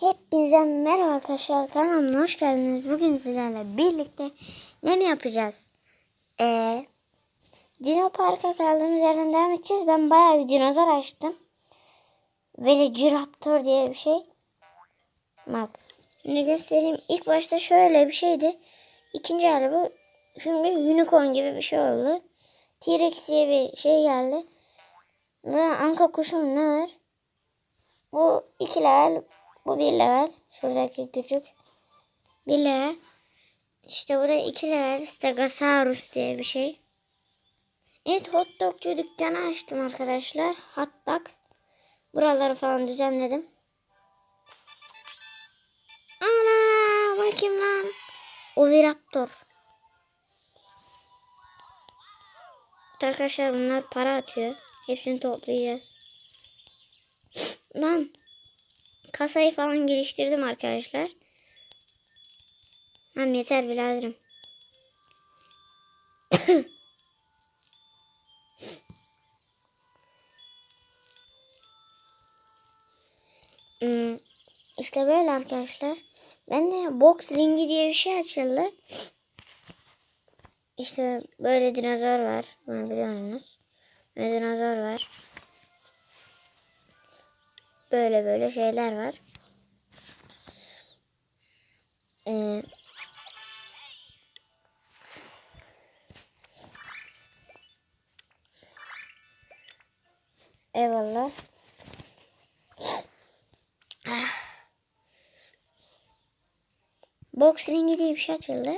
Hepinize merhaba arkadaşlar kanalıma hoş geldiniz. Bugün sizlerle birlikte ne mi yapacağız? Ee, Dino Park'a kaldığımız yerden devam edeceğiz. Ben bayağı bir dinozor açtım. Velociraptor diye bir şey. Bak şimdi göstereyim. İlk başta şöyle bir şeydi. İkinci hali bu. Şimdi unicorn gibi bir şey oldu. T-Rex diye bir şey geldi. Ve anka kuşu mu ne var? Bu iki level. Bu bir level. Şuradaki küçük. Bir level. İşte bu da iki level. Stegosaurus diye bir şey. Evet hot dogcu dükkanı açtım arkadaşlar. Hot dog. Buraları falan düzenledim. Ana bakayım lan. Oviraptor. Arkadaşlar bunlar para atıyor. Hepsini toplayacağız. Lan kasayı falan geliştirdim arkadaşlar. Hem yeter biraderim. hmm, işte böyle arkadaşlar. Ben de box ringi diye bir şey açıldı. İşte böyle dinozor var. Bunu biliyorsunuz. Böyle dinozor var. Böyle böyle şeyler var. Ee, eyvallah. Ah. Box ringi diye bir şey açıldı.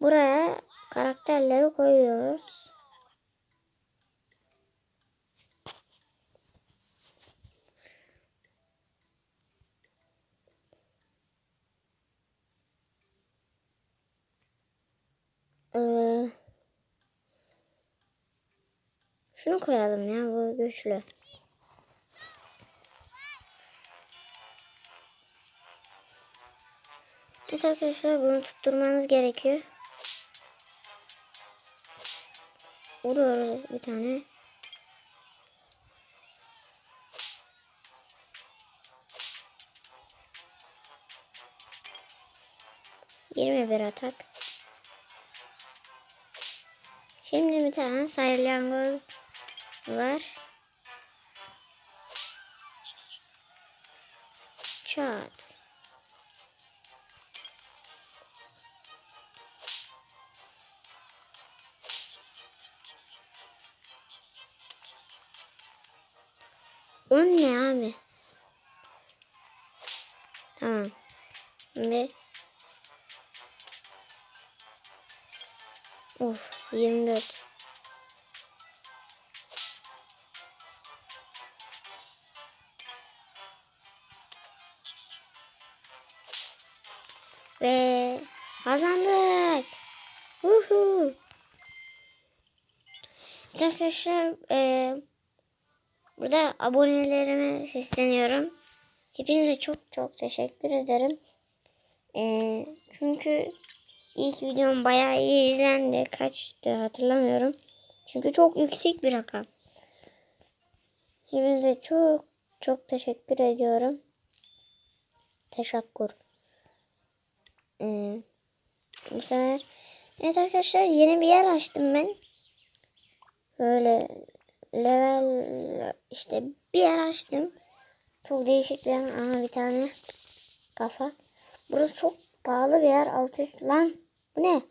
Buraya karakterleri koyuyoruz. Ee, şunu koyalım ya bu güçlü. Evet arkadaşlar bunu tutturmanız gerekiyor. Vuruyoruz bir tane. Yirmi bir atak. Şimdi bir tane salyangoz var. Çat. O ne abi? Tamam. Şimdi Of 24. Ve kazandık. Uhu. Arkadaşlar e, burada abonelerime sesleniyorum. Hepinize çok çok teşekkür ederim. E, çünkü İlk videom bayağı iyi izlendi. Kaçtı hatırlamıyorum. Çünkü çok yüksek bir rakam. Hepinize çok çok teşekkür ediyorum. Teşekkür. Ee, bu sefer Evet arkadaşlar yeni bir yer açtım ben. Böyle level işte bir yer açtım. Çok değişik bir yer. Aha bir tane kafa. Burası çok pahalı bir yer. 600 lan bu ne?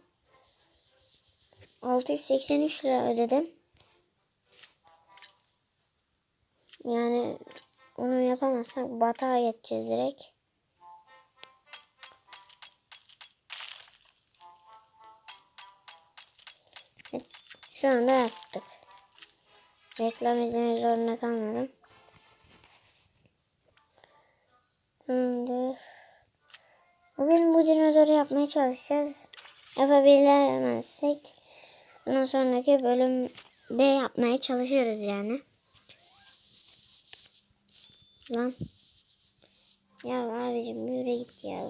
683 lira ödedim. Yani onu yapamazsak batağa geçeceğiz direkt. Şu anda yaptık. Reklam izlemek zorunda kalmadım. Şimdi bugün bu dinozoru yapmaya çalışacağız. Yapabilemezsek bundan sonraki bölümde yapmaya çalışıyoruz yani. Lan. Ya abicim yürü git ya.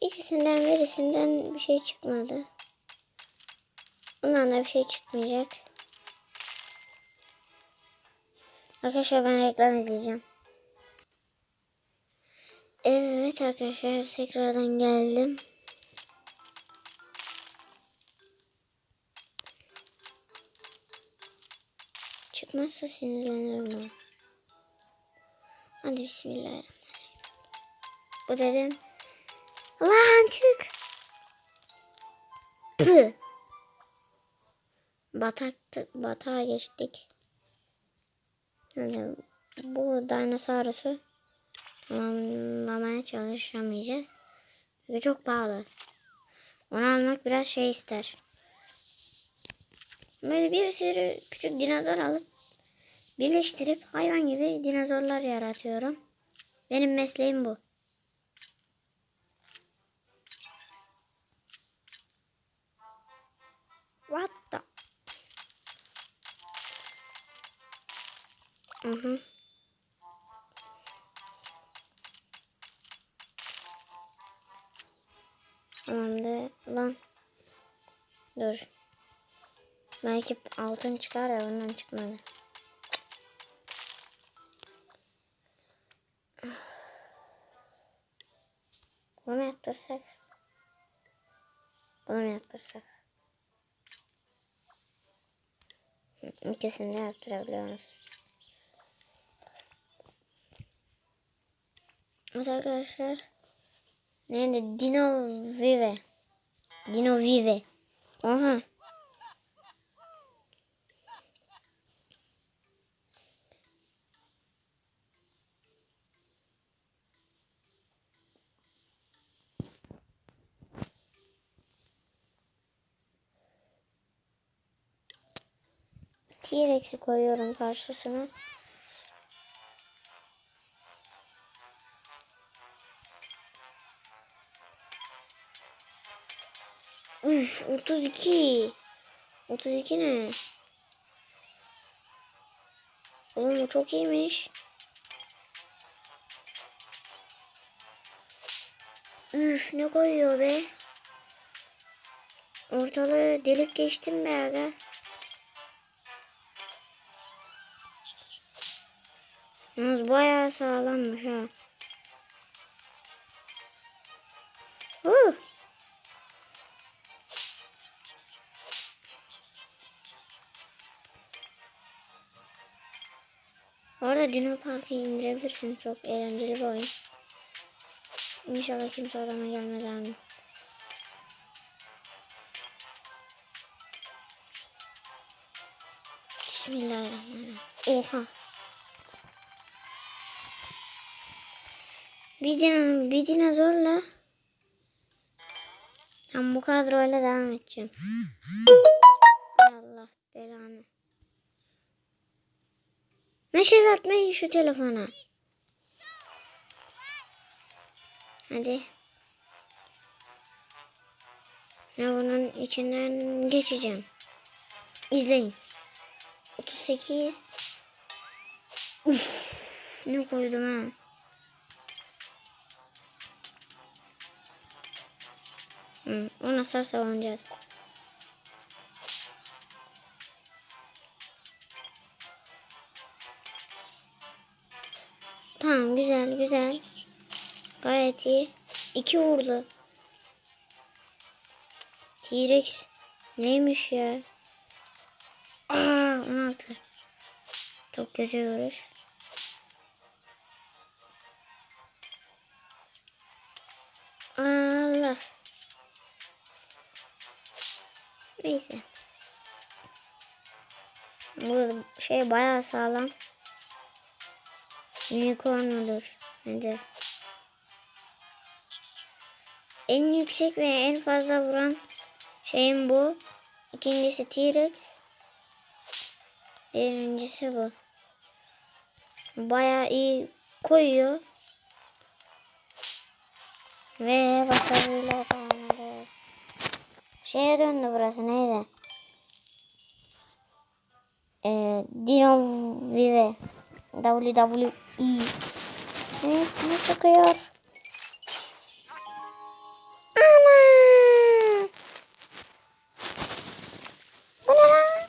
ikisinden birisinden bir şey çıkmadı. Bundan da bir şey çıkmayacak. Arkadaşlar ben reklam izleyeceğim. Evet arkadaşlar tekrardan geldim. Çıkmazsa sinirlenirim ben. Hadi bismillahirrahmanirrahim. Bu dedim. Lan çık. Batak, batağa geçtik. Yani bu dinosarusu tamamlamaya çalışamayacağız. Çünkü çok pahalı. Onu almak biraz şey ister. Böyle bir sürü küçük dinozor alıp birleştirip hayvan gibi dinozorlar yaratıyorum. Benim mesleğim bu. Hı hı. Tamamdır. Lan. Dur. Belki altın çıkar da ondan çıkmadı. Bunu mu yaptırsak? Bunu mu yaptırsak? İkisini de yaptırabiliyor musunuz? Evet arkadaşlar. Neydi? Dino Vive. Dino Vive. Aha. T-Rex'i koyuyorum karşısına. Üf 32. 32 ne? Oğlum bu çok iyiymiş. Üf ne koyuyor be? Ortalığı delip geçtim be aga. Yalnız bayağı sağlammış ha. Uh. Dino Park'ı indirebilirsin. Çok eğlenceli bir oyun. İnşallah kimse odama gelmez abi. Bismillahirrahmanirrahim. Oha. Bir, din bir dinozorla tam bu kadroyla devam edeceğim. Mesaj atmayın şu telefona. Hadi. Ne bunun içinden geçeceğim. İzleyin. 38 Uf, ne koydum ha. Hı, o nasıl savunacağız? Tamam güzel güzel. Gayet iyi. İki vurdu. T-Rex neymiş ya? Aa 16. Çok kötü vuruş. Allah. Neyse. Bu şey bayağı sağlam. Unicorn mudur? Nedir? En yüksek ve en fazla vuran şeyim bu. İkincisi T-Rex. Birincisi bu. Bayağı iyi koyuyor. Ve başarıyla tamamladık. Şeye döndü burası neydi? Ee, Dino Vive. WWE ne çıkıyor? Ana! Bu ne lan?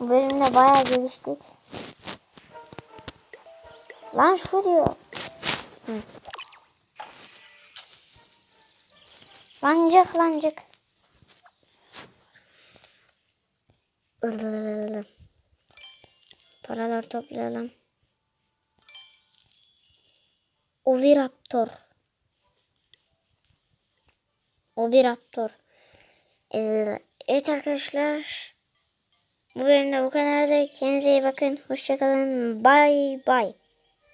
Bu bölümde bayağı geliştik. Lan şu diyor. Hı. Lancık lancık. Ilılılı. Paralar toplayalım. Oviraptor. Oviraptor. Ee, evet arkadaşlar. Bu bölümde bu kadardı. Kendinize iyi bakın. Hoşçakalın. Bye bye.